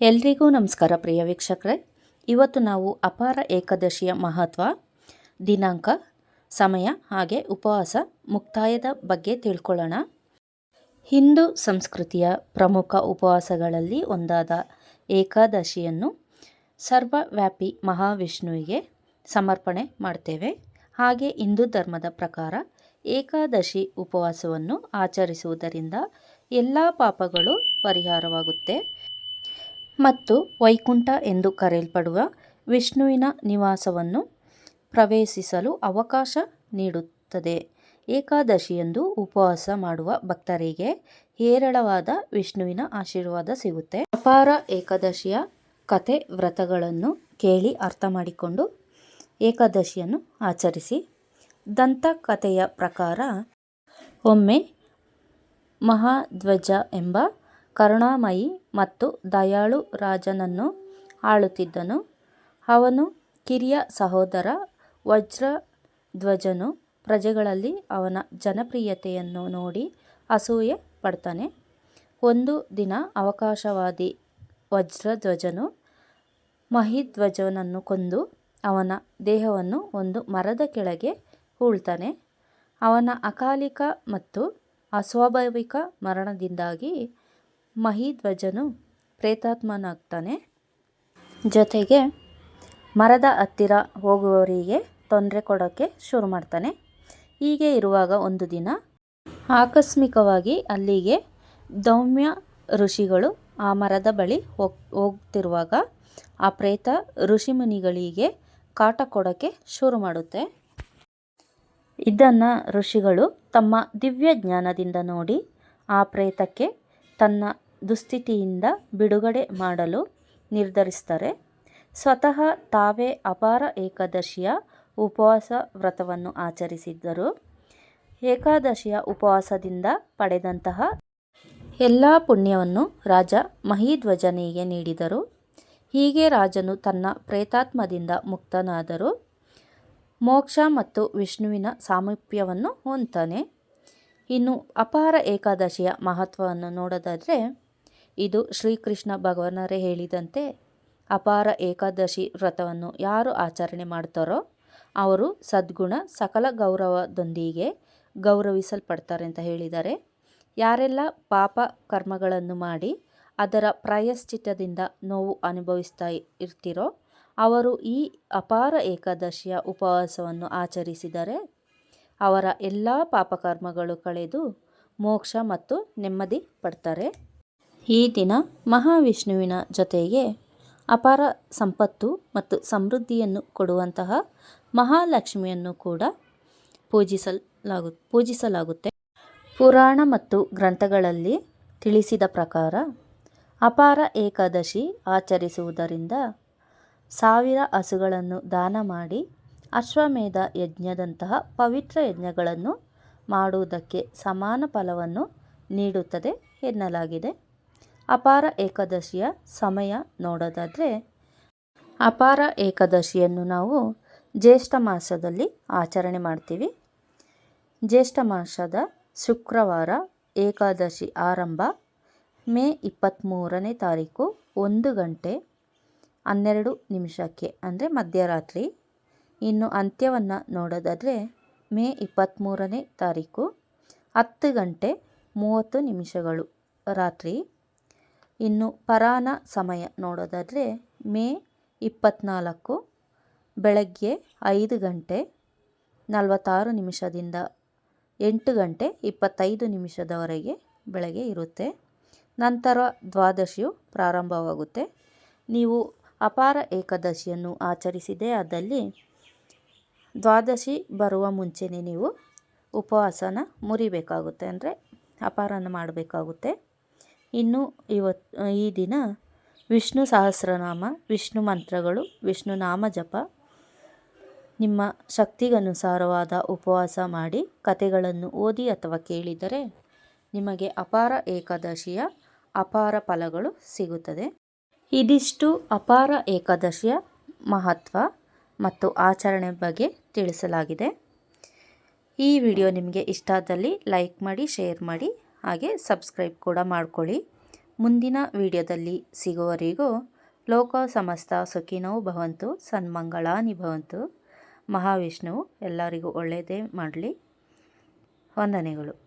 ಎಲ್ರಿಗೂ ನಮಸ್ಕಾರ ಪ್ರಿಯ ವೀಕ್ಷಕರೇ. ಇವತ್ತು ನಾವು ಅಪಾರ ಏಕಾದಶಿಯ ಮಹತ್ವ, ದಿನಾಂಕ, ಸಮಯ ಹಾಗೆ ಉಪವಾಸ, ಮುಕ್ತಾಯದ ಬಗ್ಗೆ ತಿಳ್ಕೊಳ್ಳೋಣ. ಹಿಂದೂ ಸಂಸ್ಕೃತಿಯ ಪ್ರಮುಖ ಉಪವಾಸಗಳಲ್ಲಿ ಒಂದಾದ ಏಕಾದಶಿಯನ್ನು ಸರ್ವವ್ಯಾಪಿ ಮಹಾವಿಷ್ಣುವಿಗೆ ಸಮರ್ಪಣೆ ಮಾಡ್ತೇವೆ. ಹಾಗೆ ಹಿಂದೂ ಧರ್ಮದ ಪ್ರಕಾರ ಏಕಾದಶಿ ಉಪವಾಸವನ್ನು ಆಚರಿಸುವುದರಿಂದ ಎಲ್ಲ ಪಾಪಗಳು ಪರಿಹಾರವಾಗುತ್ತೆ. ಮತ್ತು ವೈಕುಂಠ ಎಂದು ಕರೆಯಲ್ಪಡುವ ವಿಷ್ಣುವಿನ ನಿವಾಸವನ್ನು ಪ್ರವೇಶಿಸಲು ಅವಕಾಶ ನೀಡುತ್ತದೆ. ಏಕಾದಶಿಯಂದು ಉಪವಾಸ ಮಾಡುವ ಭಕ್ತರಿಗೆ ಹೇರಳವಾದ ವಿಷ್ಣುವಿನ ಆಶೀರ್ವಾದ ಸಿಗುತ್ತೆ. ಅಪಾರ ಏಕಾದಶಿಯ ಕತೆ ವ್ರತಗಳನ್ನು ಕೇಳಿ ಅರ್ಥ ಮಾಡಿಕೊಂಡು ಏಕಾದಶಿಯನ್ನು ಆಚರಿಸಿ. ದಂತಕಥೆಯ ಪ್ರಕಾರ, ಒಮ್ಮೆ ಮಹಾಧ್ವಜ ಎಂಬ ಕರುಣಾಮಯಿ ಮತ್ತು ದಯಾಳು ರಾಜನನ್ನು ಆಳುತ್ತಿದ್ದನು. ಅವನು ಕಿರಿಯ ಸಹೋದರ ವಜ್ರಧ್ವಜನು ಪ್ರಜೆಗಳಲ್ಲಿ ಅವನ ಜನಪ್ರಿಯತೆಯನ್ನು ನೋಡಿ ಅಸೂಯೆ ಪಡ್ತಾನೆ. ಒಂದು ದಿನ ಅವಕಾಶವಾದಿ ವಜ್ರಧ್ವಜನು ಮಹಿಧ್ವಜನನ್ನು ಕೊಂದು ಅವನ ದೇಹವನ್ನು ಒಂದು ಮರದ ಕೆಳಗೆ ಹೂಳ್ತಾನೆ. ಅವನ ಅಕಾಲಿಕ ಮತ್ತು ಅಸ್ವಾಭಾವಿಕ ಮರಣದಿಂದಾಗಿ ಮಹಿಧ್ವಜನು ಪ್ರೇತಾತ್ಮನಾಗ್ತಾನೆ. ಜೊತೆಗೆ ಮರದ ಹತ್ತಿರ ಹೋಗುವವರಿಗೆ ತೊಂದರೆ ಕೊಡೋಕ್ಕೆ ಶುರು ಮಾಡ್ತಾನೆ. ಹೀಗೆ ಇರುವಾಗ ಒಂದು ದಿನ ಆಕಸ್ಮಿಕವಾಗಿ ಅಲ್ಲಿಗೆ ದೌಮ್ಯ ಋಷಿಗಳು ಆ ಮರದ ಬಳಿ ಹೋಗ್, ಹೋಗ್ತಿರುವಾಗ ಆ ಪ್ರೇತ ಋಷಿಮುನಿಗಳಿಗೆ ಕಾಟ ಕೊಡೋಕ್ಕೆ ಶುರು ಮಾಡುತ್ತೆ. ಇದನ್ನು ಋಷಿಗಳು ತಮ್ಮ ದಿವ್ಯ ಜ್ಞಾನದಿಂದ ನೋಡಿ ಆ ಪ್ರೇತಕ್ಕೆ ತನ್ನ ದುಸ್ಥಿತಿಯಿಂದ ಬಿಡುಗಡೆ ಮಾಡಲು ನಿರ್ಧರಿಸ್ತಾರೆ ಸ್ವತಃ ತಾವೇ ಅಪಾರ ಏಕಾದಶಿಯ ಉಪವಾಸ ವ್ರತವನ್ನು ಆಚರಿಸಿದ್ದರು. ಏಕಾದಶಿಯ ಉಪವಾಸದಿಂದ ಪಡೆದಂತಹ ಎಲ್ಲ ಪುಣ್ಯವನ್ನು ರಾಜ ಮಹಿಧ್ವಜನಿಗೆ ನೀಡಿದರು. ಹೀಗೆ ರಾಜನು ತನ್ನ ಪ್ರೇತಾತ್ಮದಿಂದ ಮುಕ್ತನಾದರು ಮೋಕ್ಷ ಮತ್ತು ವಿಷ್ಣುವಿನ ಸಾಮೀಪ್ಯವನ್ನು ಹೊಂದ್ತಾನೆ. ಇನ್ನು ಅಪಾರ ಏಕಾದಶಿಯ ಮಹತ್ವವನ್ನು ನೋಡೋದಾದರೆ ಇದು ಶ್ರೀಕೃಷ್ಣ ಭಗವಾನರೇ ಹೇಳಿದಂತೆ ಅಪಾರ ಏಕಾದಶಿ ವ್ರತವನ್ನು ಯಾರು ಆಚರಣೆ ಮಾಡ್ತಾರೋ ಅವರು ಸದ್ಗುಣ ಸಕಲ ಗೌರವದೊಂದಿಗೆ ಗೌರವಿಸಲ್ಪಡ್ತಾರೆ ಅಂತ ಹೇಳಿದ್ದಾರೆ. ಯಾರೆಲ್ಲ ಪಾಪ ಕರ್ಮಗಳನ್ನು ಮಾಡಿ ಅದರ ಪ್ರಾಯಶ್ಚಿತ್ತದಿಂದ ನೋವು ಅನುಭವಿಸ್ತಾ ಇರ್ತಿರೋ ಅವರು ಈ ಅಪಾರ ಏಕಾದಶಿಯ ಉಪವಾಸವನ್ನು ಆಚರಿಸಿದರೆ ಅವರ ಎಲ್ಲ ಪಾಪಕರ್ಮಗಳು ಕಳೆದು ಮೋಕ್ಷ ಮತ್ತು ನೆಮ್ಮದಿ ಪಡ್ತಾರೆ. ಈ ದಿನ ಮಹಾವಿಷ್ಣುವಿನ ಜೊತೆಗೆ ಅಪಾರ ಸಂಪತ್ತು ಮತ್ತು ಸಮೃದ್ಧಿಯನ್ನು ಕೊಡುವಂತಹ ಮಹಾಲಕ್ಷ್ಮಿಯನ್ನು ಕೂಡ ಪೂಜಿಸಲಾಗು, ಪೂಜಿಸಲಾಗುತ್ತೆ. ಪುರಾಣ ಮತ್ತು ಗ್ರಂಥಗಳಲ್ಲಿ ತಿಳಿಸಿದ ಪ್ರಕಾರ ಅಪಾರ ಏಕಾದಶಿ ಆಚರಿಸುವುದರಿಂದ ಸಾವಿರ ಹಸುಗಳನ್ನು ದಾನ ಮಾಡಿ ಅಶ್ವಮೇಧ ಯಜ್ಞದಂತಹ ಪವಿತ್ರ ಯಜ್ಞಗಳನ್ನು ಮಾಡುವುದಕ್ಕೆ ಸಮಾನ ಫಲವನ್ನು ನೀಡುತ್ತದೆ ಎನ್ನಲಾಗಿದೆ. ಅಪಾರ ಏಕಾದಶಿಯ ಸಮಯ ನೋಡೋದಾದರೆ, ಅಪಾರ ಏಕಾದಶಿಯನ್ನು ನಾವು ಜ್ಯೇಷ್ಠ ಮಾಸದಲ್ಲಿ ಆಚರಣೆ ಮಾಡ್ತೀವಿ. ಜ್ಯೇಷ್ಠ ಮಾಸದ ಶುಕ್ರವಾರ ಏಕಾದಶಿ ಆರಂಭ ಮೇ ಇಪ್ಪತ್ತ್ಮೂರನೇ ತಾರೀಕು ಒಂದು ಗಂಟೆ ಹನ್ನೆರಡು ನಿಮಿಷಕ್ಕೆ, ಅಂದರೆ ಮಧ್ಯರಾತ್ರಿ. ಇನ್ನು ಅಂತ್ಯವನ್ನು ನೋಡೋದಾದರೆ ಮೇ ಇಪ್ಪತ್ತ್ಮೂರನೇ ತಾರೀಕು ಹತ್ತು ಗಂಟೆ ಮೂವತ್ತು ನಿಮಿಷಗಳು ರಾತ್ರಿ. ಇನ್ನು ಪರಾನ ಸಮಯ ನೋಡೋದಾದರೆ ಮೇ ಇಪ್ಪತ್ತ್ನಾಲ್ಕು ಬೆಳಗ್ಗೆ ಐದು ಗಂಟೆ ನಲವತ್ತಾರು ನಿಮಿಷದಿಂದ ಎಂಟು ಗಂಟೆ ಇಪ್ಪತ್ತೈದು ನಿಮಿಷದವರೆಗೆ ಬೆಳಗ್ಗೆ ಇರುತ್ತೆ. ನಂತರ ದ್ವಾದಶಿಯು ಪ್ರಾರಂಭವಾಗುತ್ತೆ. ನೀವು ಅಪಾರ ಏಕಾದಶಿಯನ್ನು ಆಚರಿಸಿದೆ ಆದಲ್ಲಿ ದ್ವಾದಶಿ ಬರುವ ಮುಂಚೆನೇ ನೀವು ಉಪವಾಸನ ಮುರಿಬೇಕಾಗುತ್ತೆ, ಅಂದರೆ ಅಪಾರನ ಮಾಡಬೇಕಾಗುತ್ತೆ. ಇನ್ನು ಇವತ್ತು ಈ ದಿನ ವಿಷ್ಣು ಸಹಸ್ರನಾಮ, ವಿಷ್ಣು ಮಂತ್ರಗಳು, ವಿಷ್ಣು ನಾಮ ಜಪ, ನಿಮ್ಮ ಶಕ್ತಿಗನುಸಾರವಾದ ಉಪವಾಸ ಮಾಡಿ ಕತೆಗಳನ್ನು ಓದಿ ಅಥವಾ ಕೇಳಿದರೆ ನಿಮಗೆ ಅಪಾರ ಏಕಾದಶಿಯ ಅಪಾರ ಫಲಗಳು ಸಿಗುತ್ತದೆ. ಇದಿಷ್ಟು ಅಪಾರ ಏಕಾದಶಿಯ ಮಹತ್ವ ಮತ್ತು ಆಚರಣೆ ಬಗ್ಗೆ ತಿಳಿಸಲಾಗಿದೆ. ಈ ವಿಡಿಯೋ ನಿಮಗೆ ಇಷ್ಟ ಆದಲ್ಲಿ ಲೈಕ್ ಮಾಡಿ, ಶೇರ್ ಮಾಡಿ. ಹಾಗೆ ಸಬ್ಸ್ಕ್ರೈಬ್ ಕೂಡ ಮಾಡ್ಕೊಳ್ಳಿ. ಮುಂದಿನ ವಿಡಿಯೋದಲ್ಲಿ ಸಿಗುವವರೆಗೂ ಲೋಕ ಸಮಸ್ತ ಸುಖಿನೋ ಭವಂತು ಸನ್ಮಂಗಳಾನಿ ಭವಂತು ಮಹಾವಿಷ್ಣುವು ಎಲ್ಲರಿಗೂ ಒಳ್ಳೆಯದೇ ಮಾಡಲಿ. ವಂದನೆಗಳು.